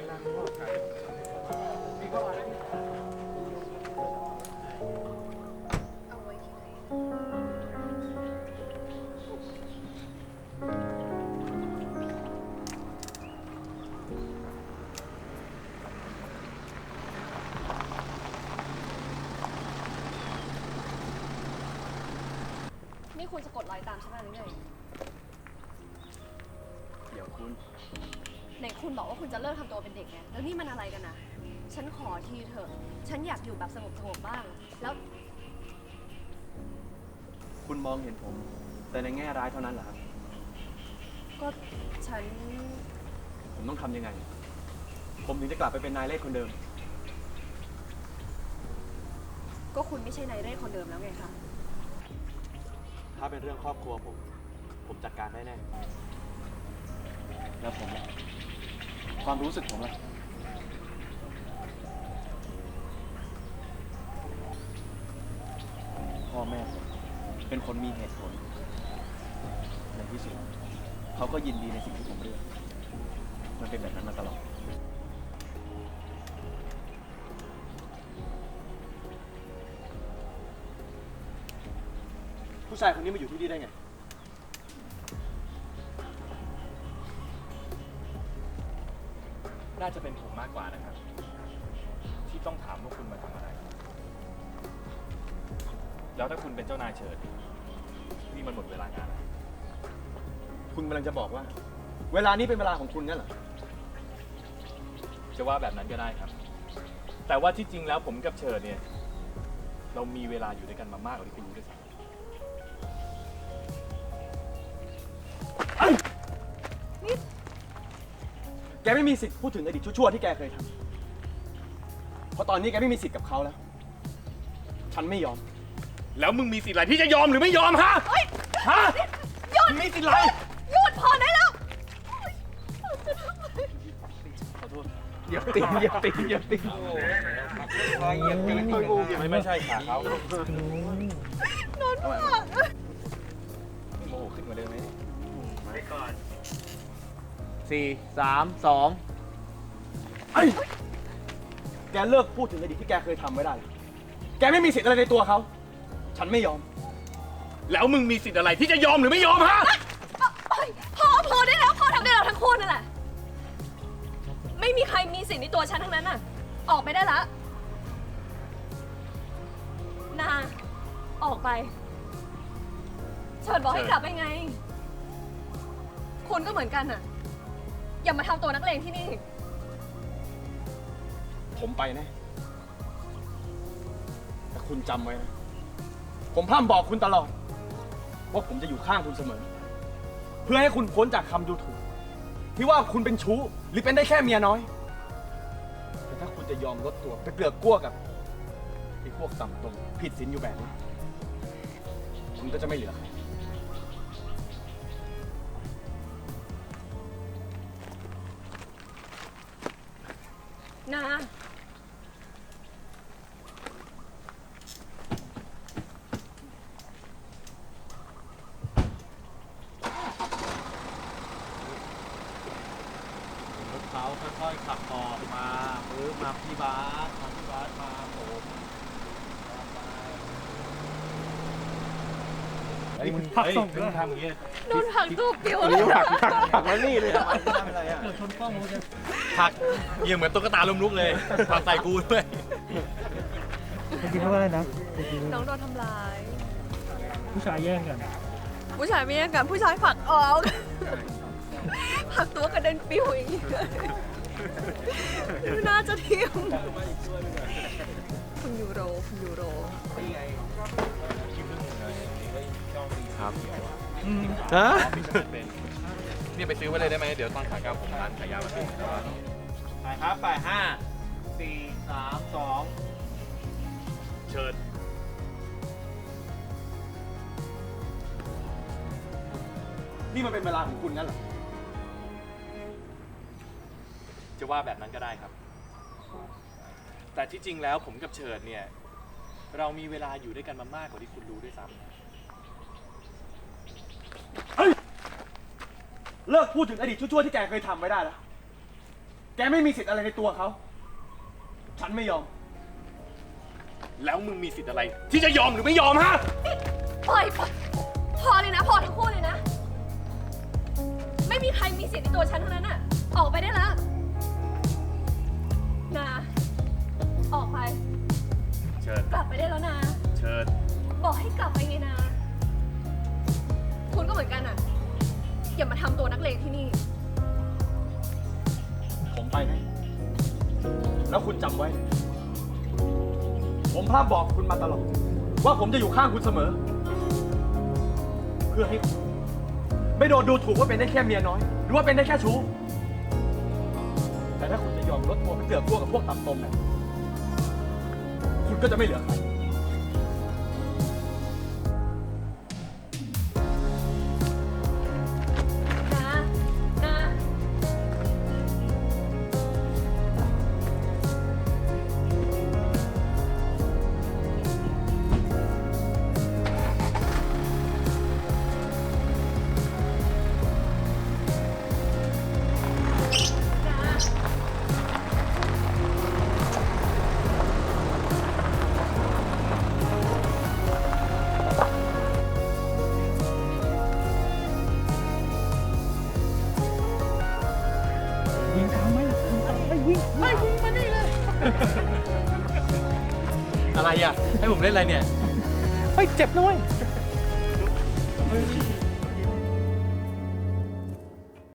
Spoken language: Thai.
นี่คุณจะกดไลค์ตามฉันมาหรือไง เดี๋ยวคุณ ไหนคุณบอกว่าคุณจะเลิกทำตัวเป็นเด็กไงแล้วนี่มันอะไรกันนะฉันขอทีเถอะ ฉันอยากอยู่แบบสงบสงบๆบ้าง แล้วคุณมองเห็นผม แต่ในแง่ร้ายเท่านั้นเหรอครับ ก็ฉัน ผมต้องทำยังไง ผมถึงจะกลับไปเป็นนายเล่คนเดิม ก็คุณไม่ใช่นายเร่คนเดิมแล้วไงคะ ถ้าเป็นเรื่องครอบครัวผม ผมจัดการได้แน่ แล้วผมล่ะความรู้สึกผมล่ะพ่อแม่ผมเป็นคนมีเหตุผลในที่สุดเขาก็ยินดีในสิ่งที่ผมเลือกมันเป็นแบบนั้นมาตลอด ผู้ชายคนนี้มาอยู่ที่นี่ได้ไง น่าจะเป็นผมมากกว่านะครับ ที่ต้องถามว่าคุณมาทำอะไร แล้วถ้าคุณเป็นเจ้านายเฉิดนี่มันหมดเวลางานแล้วคุณกำลังจะบอกว่า เวลานี้เป็นเวลาของคุณงั้นเหรอ จะว่าแบบนั้นก็ได้ครับ แต่ว่าที่จริงแล้วผมกับเฉิดเนี่ย เรามีเวลาอยู่ด้วยกันมามากกว่าที่คุณรู้ด้วยซ้ำ แกไม่มีสิทธิ์พูดถึงอดีตชั่วๆที่แกเคยทำเพราะตอนนี้แกไม่มีสิทธิ์กับเขาแล้ว ฉันไม่ยอม แล้วมึงมีสิทธิ์อะไรที่จะยอมหรือไม่ยอมฮะ เฮ้ยฮะหยุดมึงมีสิทธิ์อะไร หยุดพอได้แล้วขอโทษอย่าตีอย่าตีอย่าตีไม่ไม่ใช่ขาเขาโดนผลักโมโหขึ้นกว่าเดิมไหม สี่สามสองไอ้ยแกเลิกพูดถึงอดีตที่แกเคยทำไว้ได้แล้วแกไม่มีสิทธิ์อะไรในตัวเขา ฉันไม่ยอม แล้วมึงมีสิทธิ์อะไรที่จะยอมหรือไม่ยอมฮะ เฮ้ยพอพอได้แล้วพอทำได้แล้วทั้งคู่นั่นแหละไม่มีใครมีสิทธิ์ในตัวฉันทั้งนั้นน่ะ ออกไปได้ละ นา ออกไป เชิญบอกให้เชิญกลับไปไง คุณก็เหมือนกันน่ะ อย่ามาทำตัวนักเลงที่นี่ ผมไปนะ แต่คุณจำไว้นะ ผมพร่ำบอกคุณตลอด ว่าผมจะอยู่ข้างคุณเสมอ เพื่อให้คุณพ้นจากคำดูถูก ที่ว่าคุณเป็นชู้ หรือเป็นได้แค่เมียน้อย แต่ถ้าคุณจะยอมลดตัวไปเกลือกกลัวกับไอ้พวกต่ำตรงผิดศีลอยู่แบบนี้ คุณก็จะไม่เหลือใคร นะรถเขาค่อยๆขับออกมาปึ๊บมาพี่บาสมาพี่บาสมาผม ไอ้มึงพักส่งมึงทำอย่างเงี้ยโดนผลักตู้ปิวเลยผักผักผักแล้วนี่เลยทำไมทำอะไรอะพักเยี่ยเหมือนตุ๊กตาล้มลุกเลยพักใส่กูด้วยจริงๆว่าอะไรนะน้องโดนทำร้าย ผู้ชายแย่งกัน ผู้ชายไม่แย่งกันผู้ชายผลักออกผลักตัวกระเด็นปิวอย่างนี้เลยน่าจะเทียมคุณยูโรคุณยูโร ครับฮะเป็นเนี่ยไปซื้อไว้เลยได้ไหมเดี๋ยวตอนขายก้าวผมร้านขายยามาเป็นไปครับไปห้าสี่สามสองเชิญนี่มันเป็นเวลาของคุณงั้นเหรอ จะว่าแบบนั้นก็ได้ครับ แต่ที่จริงแล้วผมกับเฉิดเนี่ย เรามีเวลาอยู่ด้วยกันมามากกว่าที่คุณรู้ด้วยซ้ำนะ เลิกพูดถึงอดีตชั่วๆที่แกเคยทำไว้ได้แล้วแกแกไม่มีสิทธิ์อะไรในตัวเขา ฉันไม่ยอม แล้วมึงมีสิทธิ์อะไร ที่จะยอมหรือไม่ยอมฮะ ปล่อยปล่อยพอเลยนะ พอทั้งคู่เลยนะ ไม่มีใครมีสิทธิ์ในตัวฉันทั้งนั้นอะออกไปได้แล้ว นะ แล้วคุณจำไว้ ผมพร่ำบอกคุณมาตลอด ว่าผมจะอยู่ข้างคุณเสมอ เพื่อให้คุณไม่โดนดูถูกว่าเป็นได้แค่เมียน้อย หรือว่าเป็นได้แค่ชู้ แต่ถ้าคุณจะยอมลดตัวไปเกือบพวกกับพวกต่ำตมเนี่ยคุณก็จะไม่เหลือใคร ไปยิงไปยิงมานี่เลย อะไรอะ ให้ผมเล่นอะไรเนี่ยไปเจ็บนะเว้ยผ